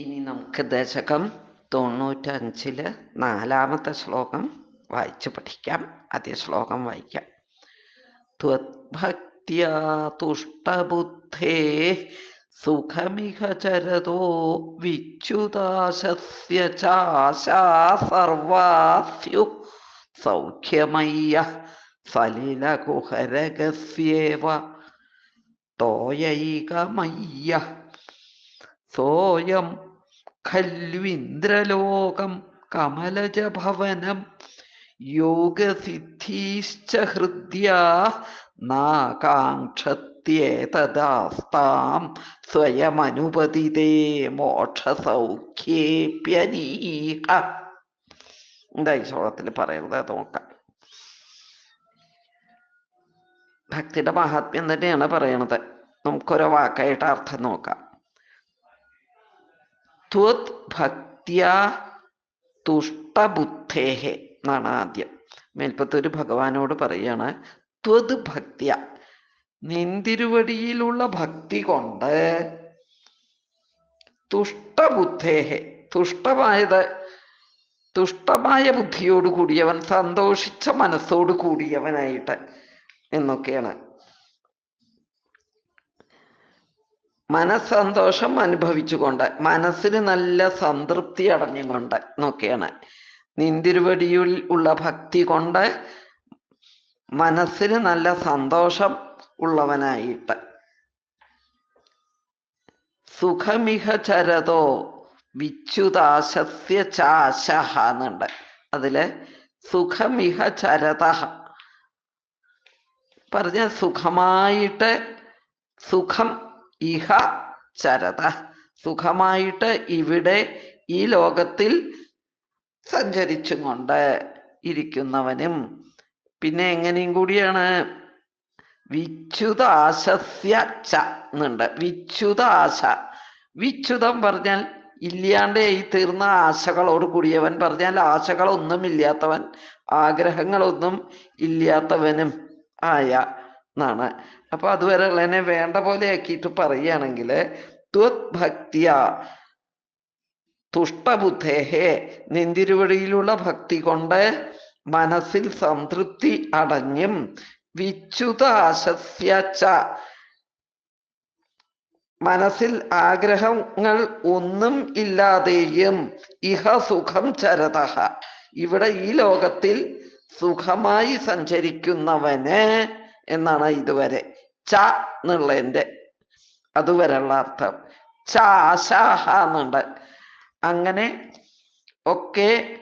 ഇനി നമുക്ക് ദശകം തൊണ്ണൂറ്റഞ്ചിൽ നാലാമത്തെ ശ്ലോകം വായിച്ചു പഠിക്കാം. ആദ്യ ശ്ലോകം വായിക്കാം. ത്വത്ഭക്തിയാ തുഷ്ടബുദ്ധേ സുഖമിഹ ചരതോ ചാശാ സർവാസ്യു സൗഖ്യമയ്യ സലിലകുഹരഗസ്യേവ തോയൈകമയ്യ സോയം ഖല്വിന്ദ്രലോകം കമലജഭവനം യോഗസിദ്ധീശ്ച ഹൃദ്യാ നാകാംക്ഷത്യേതദാസ്താം സ്വയമനുപതിതേ മോക്ഷസൗഖ്യേപ്യനീഹ. എന്താ ഈ ശ്ലോകത്തിൽ പറയുന്നത്? നോക്കാം. ഭക്തിയുടെ മഹാത്മ്യം തന്നെയാണ് പറയണത്. നമുക്കൊരു വാക്കായിട്ട് അർത്ഥം നോക്കാം. ത്വത് ഭക്തിയ തുഷ്ടബുദ്ധേഹെ എന്നാണ് ആദ്യം. മേൽപ്പത്തൊരു ഭഗവാനോട് പറയാണ് ത്വത് ഭക്തിയ. നിന്തിരുവടിയിലുള്ള ഭക്തി കൊണ്ട് തുഷ്ടബുദ്ധേഹെ തുഷ്ടമായത് തുഷ്ടമായ ബുദ്ധിയോട് കൂടിയവൻ സന്തോഷിച്ച മനസ്സോട് കൂടിയവനായിട്ട് എന്നൊക്കെയാണ് മനസ്സന്തോഷം അനുഭവിച്ചുകൊണ്ട് മനസ്സിന് നല്ല സംതൃപ്തി അടഞ്ഞുകൊണ്ട് നോക്കിയാണ്. നിന്തിരുവടിയിൽ ഉള്ള ഭക്തി കൊണ്ട് മനസ്സിന് നല്ല സന്തോഷം ഉള്ളവനായിട്ട്. സുഖമിഹ ചരതോ വിച്യുതാശസ്യ ചാശഹ എന്നുണ്ട്. അതിൽ സുഖമിഹ ചരത പറഞ്ഞ സുഖമായിട്ട് സുഖം ഇഹ ചരത. സുഖമായിട്ട് ഇവിടെ ഈ ലോകത്തിൽ സഞ്ചരിച്ചും കൊണ്ട് ഇരിക്കുന്നവനും. പിന്നെ എങ്ങനെയും കൂടിയാണ്. വിച്യുതാശസ്യ ച എന്നുണ്ട്. വിച്യുതാശ വിച്യുതം പറഞ്ഞാൽ ഇല്ലാണ്ട് ഈ തീർന്ന ആശകളോട് കൂടിയവൻ പറഞ്ഞാൽ ആശകളൊന്നും ഇല്ലാത്തവൻ ആഗ്രഹങ്ങളൊന്നും ഇല്ലാത്തവനും ആയ എന്നാണ്. അപ്പൊ അതുവരെ ഉള്ളതിനെ വേണ്ട പോലെ ആക്കിയിട്ട് പറയുകയാണെങ്കിൽ ത്വത്ഭക്തിയ തുഷ്ടബുദ്ധേഹേ നിന്തിരുവടിയിലുള്ള ഭക്തി കൊണ്ട് മനസ്സിൽ സംതൃപ്തി അടഞ്ഞും വിച്യുതാശസ്യ ച. മനസ്സിൽ ആഗ്രഹങ്ങൾ ഒന്നും ഇല്ലാതെയും ഇഹ സുഖം ചരത ഇവിടെ ഈ ലോകത്തിൽ സുഖമായി സഞ്ചരിക്കുന്നവന് എന്നാണ് ഇതുവരെ. ച എന്നുള്ളതിന്റെ അതുവരെയുള്ള അർത്ഥം. ച ആശാഹ എന്നുണ്ട്. അങ്ങനെ ഒക്കെ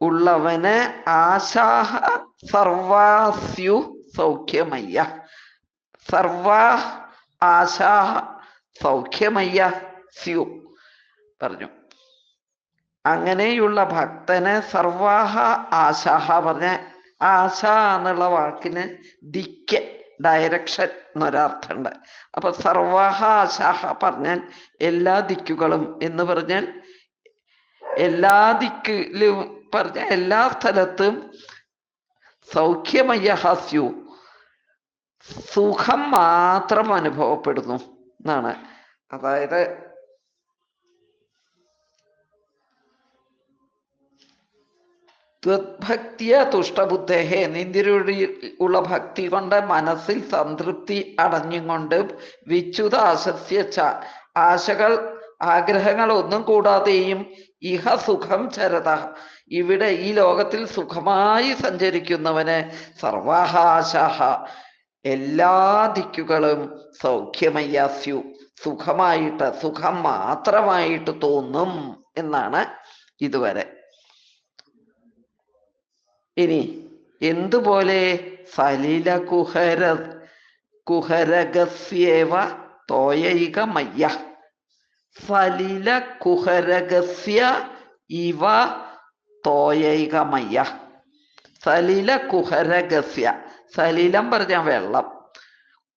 ഉള്ളവന് ആശാഹ സർവാസ്യു സൗഖ്യമയ്യ. സർവാ ആശാഹ സൗഖ്യമയ്യ സ്യു പറഞ്ഞു. അങ്ങനെയുള്ള ഭക്തന് സർവാഹ ആശാഹ പറഞ്ഞ ആശ എന്നുള്ള വാക്കിന് ദിക്ക് ഡയറക്ഷൻ എന്നൊരർത്ഥമുണ്ട്. അപ്പൊ സർവാഹ ആശാഹ പറഞ്ഞാൽ എല്ലാ ദിക്കുകളും എന്ന് പറഞ്ഞാൽ എല്ലാ ദിക്കിലും പറഞ്ഞ എല്ലാ സ്ഥലത്തും സൗഖ്യമയ്യ ഹാസ്യു സുഖം മാത്രം അനുഭവപ്പെടുന്നു എന്നാണ്. അതായത് ത്വത്ഭക്തിയ തുഷ്ടബുദ്ധേഹേ. നിന്തിരുടെ ഉള്ള ഭക്തി കൊണ്ട് മനസ്സിൽ സംതൃപ്തി അടഞ്ഞുകൊണ്ട് വിച്യുത ആശസ്യ ആശകൾ ആഗ്രഹങ്ങൾ ഒന്നും കൂടാതെയും ഇഹ സുഖം ചരത. ഇവിടെ ഈ ലോകത്തിൽ സുഖമായി സഞ്ചരിക്കുന്നവന് സർവാഹാശാഹ. എല്ലാ ദിക്കുകളും സൗഖ്യമയ്യാസ്യു. സുഖമായിട്ട് സുഖം മാത്രമായിട്ട് തോന്നും എന്നാണ് ഇതുവരെ. ഇനി എന്തുപോലെ സലില കുഹര കുഹരഗസ്യേവ തോയൈകമയ്യ സലില കുഹരഗസ്യ ഇവ തോയൈകമയ്യ സലില കുഹരഗസ്യ സലിലം പറഞ്ഞാൽ വെള്ളം.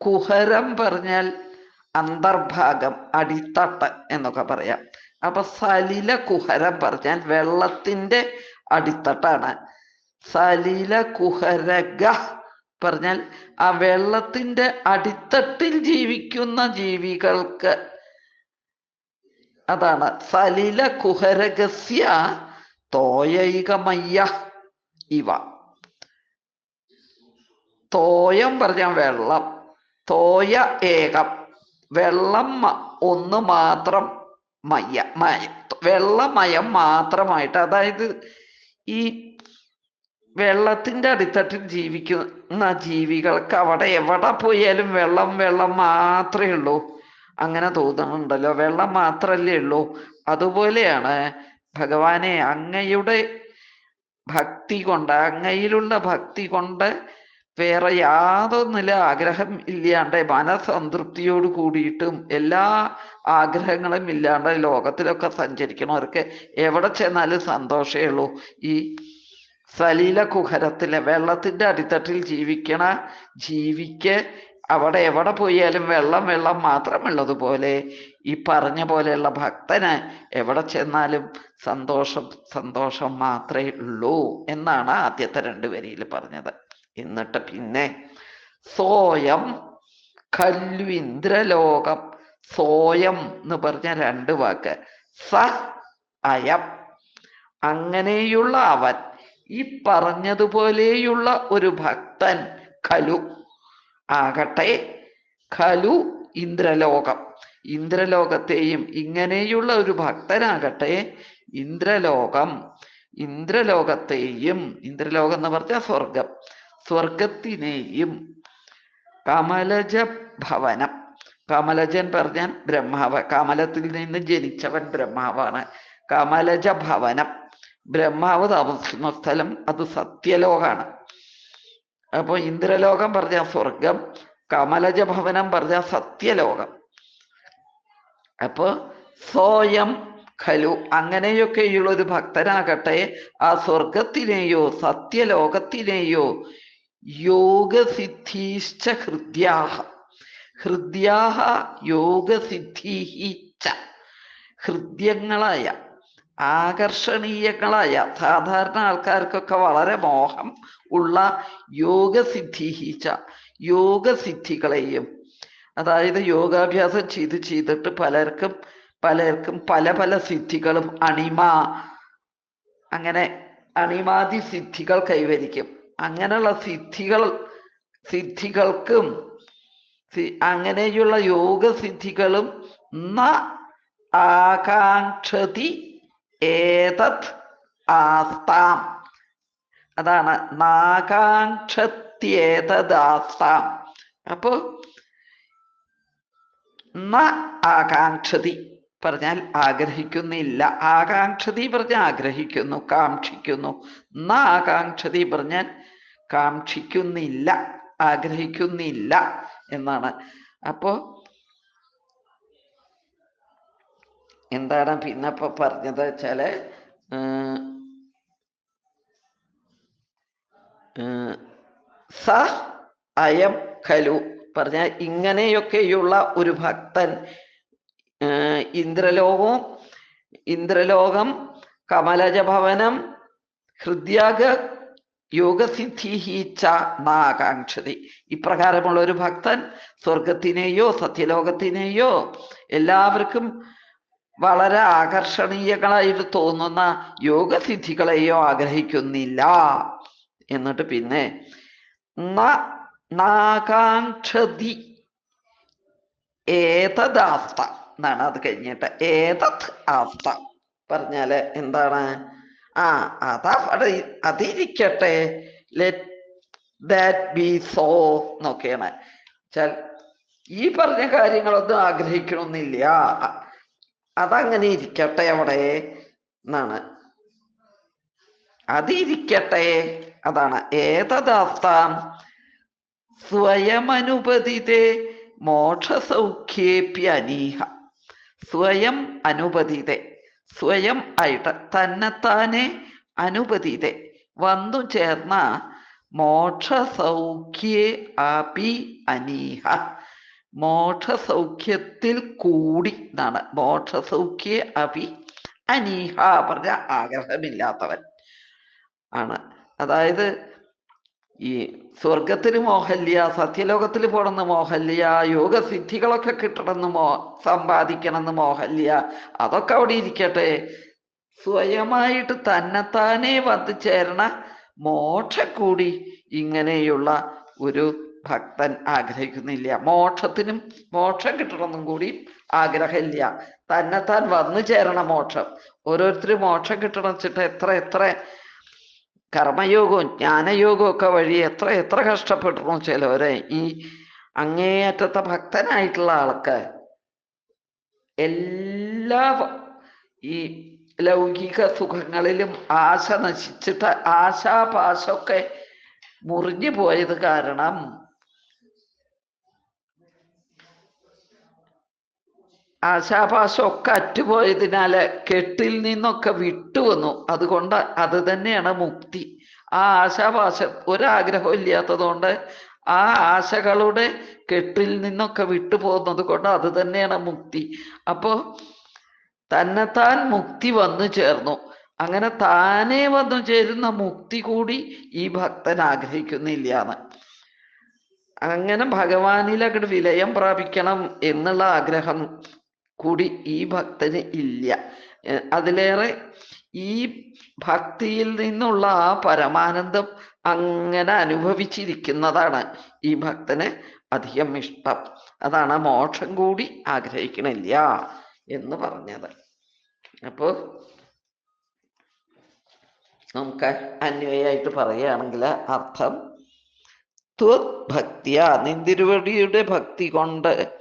കുഹരം പറഞ്ഞാൽ അന്തർഭാഗം അടിത്തട്ട് എന്നൊക്കെ പറയാം. അപ്പൊ സലില കുഹരം പറഞ്ഞാൽ വെള്ളത്തിന്റെ അടിത്തട്ടാണ്. സലില കുഹരഗ പറഞ്ഞാൽ ആ വെള്ളത്തിന്റെ അടിത്തട്ടിൽ ജീവിക്കുന്ന ജീവികൾക്ക് അതാണ്. സലീല കുഹരഗസ്യ തോയൈകമയ്യ ഇവ. തോയം പറഞ്ഞ വെള്ളം. തോയ ഏകം. വെള്ളം ഒന്ന് മാത്രം മയ്യ. മയ വെള്ളമയം മാത്രമായിട്ട്. അതായത് ഈ വെള്ളത്തിന്റെ അടിത്തട്ടിൽ ജീവിക്കുന്ന ജീവികൾക്ക് അവിടെ എവിടെ പോയാലും വെള്ളം വെള്ളം മാത്രമേ ഉള്ളൂ. അങ്ങനെ തോന്നുന്നുണ്ടല്ലോ. വെള്ളം മാത്രല്ലേ ഉള്ളൂ. അതുപോലെയാണ് ഭഗവാനെ അങ്ങയുടെ ഭക്തി കൊണ്ട് അങ്ങയിലുള്ള ഭക്തി കൊണ്ട് വേറെ യാതൊന്നിലും ആഗ്രഹം ഇല്ലാണ്ട് മനസംതൃപ്തിയോട് കൂടിയിട്ടും എല്ലാ ആഗ്രഹങ്ങളും ഇല്ലാണ്ട് ലോകത്തിലൊക്കെ സഞ്ചരിക്കണവർക്ക് എവിടെ ചെന്നാലും സന്തോഷമേ ഉള്ളൂ. ഈ സലീല കുഹരത്തിലെ വെള്ളത്തിന്റെ അടിത്തട്ടിൽ ജീവിക്കണ ജീവിക്ക് അവിടെ എവിടെ പോയാലും വെള്ളം വെള്ളം മാത്രമുള്ളതുപോലെ ഈ പറഞ്ഞ പോലെയുള്ള ഭക്തന് എവിടെ ചെന്നാലും സന്തോഷം സന്തോഷം മാത്രമേ ഉള്ളൂ എന്നാണ് ആദ്യത്തെ രണ്ട് വരിയിൽ പറഞ്ഞത്. എന്നിട്ട് പിന്നെ സോയം ഇന്ദ്രലോകം സോയം എന്ന് പറഞ്ഞ രണ്ട് വാക്ക് സ അയം അങ്ങനെയുള്ള അവൻ ഈ പറഞ്ഞതുപോലെയുള്ള ഒരു ഭക്തൻ ഖലു. ആകട്ടെ ഖലു ഇന്ദ്രലോകം. ഇന്ദ്രലോകത്തെയും ഇങ്ങനെയുള്ള ഒരു ഭക്തനാകട്ടെ ഇന്ദ്രലോകം. ഇന്ദ്രലോകത്തെയും ഇന്ദ്രലോകം എന്ന് പറഞ്ഞാൽ സ്വർഗം സ്വർഗത്തിനെയും കമലജ ഭവനം കമലജൻ പറഞ്ഞാൽ ബ്രഹ്മാവ്. കമലത്തിൽ നിന്ന് ജനിച്ചവൻ ബ്രഹ്മാവാണ്. കമലജ ഭവനം ബ്രഹ്മാവ് താമസിക്കുന്ന സ്ഥലം അത് സത്യലോകാണ്. അപ്പൊ ഇന്ദ്രലോകം പറഞ്ഞ സ്വർഗം കമലജ ഭവനം പറഞ്ഞ സത്യലോകം. അപ്പൊ സ്വയം ഖലു അങ്ങനെയൊക്കെയുള്ള ഒരു ഭക്തനാകട്ടെ ആ സ്വർഗത്തിനെയോ സത്യലോകത്തിനെയോ യോഗസിദ്ധീശ്ച ഹൃദ്യാഹ. ഹൃദ്യാഹ യോഗസിദ്ധീഹിച്ച ഹൃദ്യങ്ങളായ ആകർഷണീയങ്ങളായ സാധാരണ ആൾക്കാർക്കൊക്കെ വളരെ മോഹം ഉള്ള യോഗസിദ്ധിച്ച യോഗസിദ്ധികളെയും അതായത് യോഗാഭ്യാസം ചെയ്ത് ചെയ്തിട്ട് പലർക്കും പലർക്കും പല പല സിദ്ധികളും അണിമ അങ്ങനെ അണിമാതി സിദ്ധികൾ കൈവരിക്കും. അങ്ങനെയുള്ള സിദ്ധികൾ സിദ്ധികൾക്കും അങ്ങനെയുള്ള യോഗസിദ്ധികളും ന ആകാംക്ഷതി ഏതത് ആസ്താം? അതാണ് നാകാംക്ഷത്യേതദാസ്താം അപ്പോ ആകാംക്ഷതി പറഞ്ഞാൽ ആഗ്രഹിക്കുന്നില്ല. ആകാംക്ഷതി പറഞ്ഞാൽ ആഗ്രഹിക്കുന്നു കാക്ഷിക്കുന്നു. ന ആകാംക്ഷതി പറഞ്ഞാൽ കാക്ഷിക്കുന്നില്ല ആഗ്രഹിക്കുന്നില്ല എന്നാണ്. അപ്പോ എന്താണ് പിന്നെ ഇപ്പൊ പറഞ്ഞത് വെച്ചാൽ സ അയം ഖലു. പറഞ്ഞ ഇങ്ങനെയൊക്കെയുള്ള ഒരു ഭക്തൻ ഇന്ദ്രലോകവും ഇന്ദ്രലോകം കമലജഭവനം ഹൃദ്യാഗ യോഗസിദ്ധിഹീച്ച നാകാംക്ഷതി ഇപ്രകാരമുള്ള ഒരു ഭക്തൻ സ്വർഗത്തിനെയോ സത്യലോകത്തിനെയോ എല്ലാവർക്കും വളരെ ആകർഷണീയങ്ങളായിട്ട് തോന്നുന്ന യോഗസിദ്ധികളെയോ ആഗ്രഹിക്കുന്നില്ല. എന്നിട്ട് പിന്നെ നാകാംക്ഷതി ഏതദാസ്ത എന്നാണ് അത് കഴിഞ്ഞിട്ട്. ഏതത് ആസ്ത പറഞ്ഞാൽ എന്താണ്? ആ അതാ അതിരിക്കട്ടെ. ലെറ്റ് ബി സോ എന്നൊക്കെയാണ്. ഈ പറഞ്ഞ കാര്യങ്ങളൊന്നും ആഗ്രഹിക്കണമെന്നില്ല. അതങ്ങനെ ഇരിക്കട്ടെ അവിടെ എന്നാണ്. അതിരിക്കട്ടെ അതാണ്. ഏതദാസ്താം? സ്വയമനുപതിതേ മോക്ഷസൗഖ്യേപ്യനീഹ സ്വയം അനുപതിതെ. സ്വയം ആയിട്ട് തന്നെത്താനെ അനുപതിതെ. വന്നു ചേർന്ന മോക്ഷസൗഖ്യേ ആപി അനീഹ. മോക്ഷസൗഖ്യത്തിൽ കൂടി എന്നാണ്. മോക്ഷസൗഖ്യ അഭി അനീഹ പറഞ്ഞ ആഗ്രഹമില്ലാത്തവൻ ആണ്. അതായത് ഈ സ്വർഗത്തിന് മോഹല്യ സത്യലോകത്തിൽ പോണമെന്ന് മോഹല്യ യോഗസിദ്ധികളൊക്കെ കിട്ടണമെന്ന് മോ സമ്പാദിക്കണമെന്ന് മോഹല്യ അതൊക്കെ അവിടെ ഇരിക്കട്ടെ. സ്വയമായിട്ട് തന്നെത്താനെ വന്നു ചേരണ മോക്ഷ കൂടി ഇങ്ങനെയുള്ള ഒരു ഭക്തൻ ആഗ്രഹിക്കുന്നില്ല. മോക്ഷത്തിനും മോക്ഷം കിട്ടണമെന്നും കൂടി ആഗ്രഹമില്ല. തന്നെത്താൻ വന്നു ചേരണ മോക്ഷം. ഓരോരുത്തർ മോക്ഷം കിട്ടണം വെച്ചിട്ട് എത്ര എത്ര കർമ്മയോഗവും ജ്ഞാനയോഗവും ഒക്കെ വഴി എത്ര എത്ര കഷ്ടപ്പെട്ടിരുന്നു ചിലവരെ. ഈ അങ്ങേയറ്റത്തെ ഭക്തനായിട്ടുള്ള ആൾക്ക് എല്ലാ ഈ ലൗകിക സുഖങ്ങളിലും ആശ നശിച്ചിട്ട് ആശാപാശമൊക്കെ മുറിഞ്ഞു പോയത് കാരണം ആശാപാശമൊക്കെ അറ്റുപോയതിനാല് കെട്ടിൽ നിന്നൊക്കെ വിട്ടുവന്നു അതുകൊണ്ട് അത് തന്നെയാണ് മുക്തി. ആ ആശാപാശം ഒരാഗ്രഹവും ഇല്ലാത്തതുകൊണ്ട് ആ ആശകളുടെ കെട്ടിൽ നിന്നൊക്കെ വിട്ടുപോകുന്നത് കൊണ്ട് അത് തന്നെയാണ് മുക്തി. അപ്പോ തന്നെത്താൻ മുക്തി വന്നു ചേർന്നു. അങ്ങനെ താനേ വന്നു ചേരുന്ന മുക്തി കൂടി ഈ ഭക്തൻ ആഗ്രഹിക്കുന്നില്ല അങ്ങനെ ഭഗവാനിൽ അങ്ങോട്ട് വിലയം പ്രാപിക്കണം എന്നുള്ള ആഗ്രഹം കൂടി ഈ ഭക്തന് ഇല്ല. അതിലേറെ ഈ ഭക്തിയിൽ നിന്നുള്ള ആ പരമാനന്ദം അങ്ങനെ അനുഭവിച്ചിരിക്കുന്നതാണ് ഈ ഭക്തന് അധികം ഇഷ്ടം. അതാണ് മോക്ഷം കൂടി ആഗ്രഹിക്കണില്ല എന്ന് പറഞ്ഞത്. അപ്പോ നമുക്ക് അന്വയായിട്ട് പറയുകയാണെങ്കിൽ അർത്ഥം ത്വത്ഭക്തിയ നിന്തിരുവടിയുടെ ഭക്തി കൊണ്ട്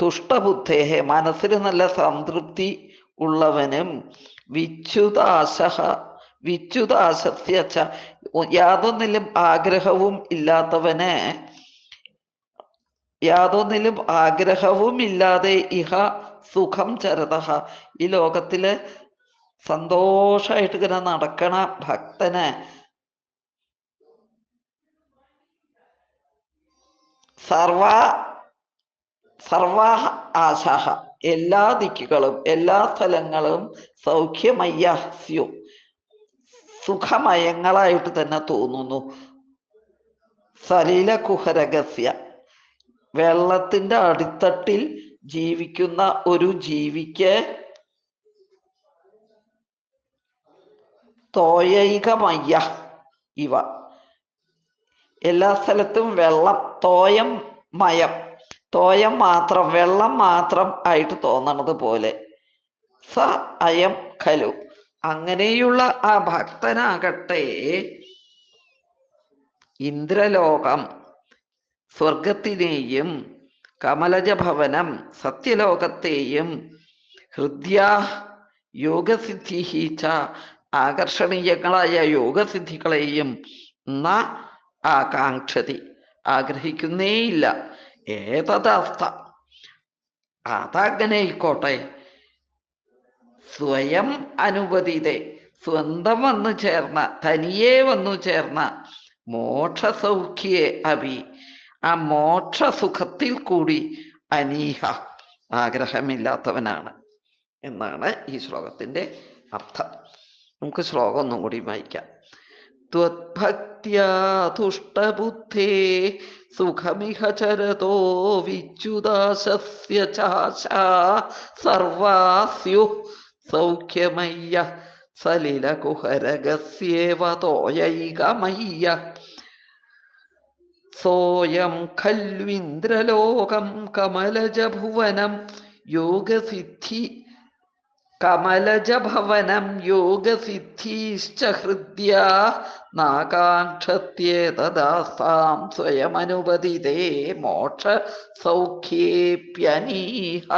തുഷ്ടബുദ്ധേഹെ മനസ്സിന് നല്ല സംതൃപ്തി ഉള്ളവനും വിച്യുതാശ വിച്യുതാശസ്യ യാതൊന്നിലും ആഗ്രഹവും ഇല്ലാത്തവന് യാതൊന്നിലും ആഗ്രഹവും ഇല്ലാതെ ഇഹ സുഖം ചരത ഈ ലോകത്തിൽ സന്തോഷമായിട്ട് ഇങ്ങനെ നടക്കണ ഭക്തന് സർവ സർവ ആശാഹ. എല്ലാ ദിക്കുകളും എല്ലാ സ്ഥലങ്ങളും സൗഖ്യമയ്യ സുഖമയങ്ങളായിട്ട് തന്നെ തോന്നുന്നു. സലീല കുഹരഗസ്യ വെള്ളത്തിന്റെ അടിത്തട്ടിൽ ജീവിക്കുന്ന ഒരു ജീവിക്ക് തോയൈകമയ്യ ഇവ. എല്ലാ സ്ഥലത്തും വെള്ളം തോയം മയം. തോയം മാത്രം വെള്ളം മാത്രം ആയിട്ട് തോന്നണത് പോലെ. സ അയം ഖലു. അങ്ങനെയുള്ള ആ ഭക്തനാകട്ടെ ഇന്ദ്രലോകം സ്വർഗത്തിനെയും കമലജഭവനം സത്യലോകത്തെയും ഹൃദ്യ യോഗസിദ്ധി ഹീച്ച ആകർഷണീയങ്ങളായ യോഗസിദ്ധികളെയും ന ആകാംക്ഷതി. ആഗ്രഹിക്കുന്നേയില്ല. ഏതദസ്ഥ അതങ്ങനെ ആയിക്കോട്ടെ സ്വയം അനുവദിതെ. സ്വന്തം വന്നു ചേർന്ന തനിയെ വന്നു ചേർന്ന മോക്ഷസൗഖ്യേ അഭി. ആ മോക്ഷസുഖത്തിൽ കൂടി അനീഹ ആഗ്രഹമില്ലാത്തവനാണ് എന്നാണ് ഈ ശ്ലോകത്തിന്റെ അർത്ഥം. നമുക്ക് ശ്ലോകം ഒന്നും കൂടി വായിക്കാം. ത്വത്ഭക്ത്യാ തുഷ്ടബുദ്ധേ സുഖമിഹ ചരതോ വിച്യുദാശസ്യ ചാശാ സർവാസ്യു സൗഖ്യമയ്യ സലിലകുഹരഗസ്യേവ തോയൈകമയ്യ സോയം ഖൽവിന്ദ്രലോകം കമലജഭുവനം യോഗസിദ്ധി കമലജഭവനം യോഗസിദ്ധീശ്ച ഹൃദ്യ നാകാംക്ഷത്യേതദാസാം സ്വയമനുപതിതേ മോക്ഷ സൗഖ്യേപ്യനീഹ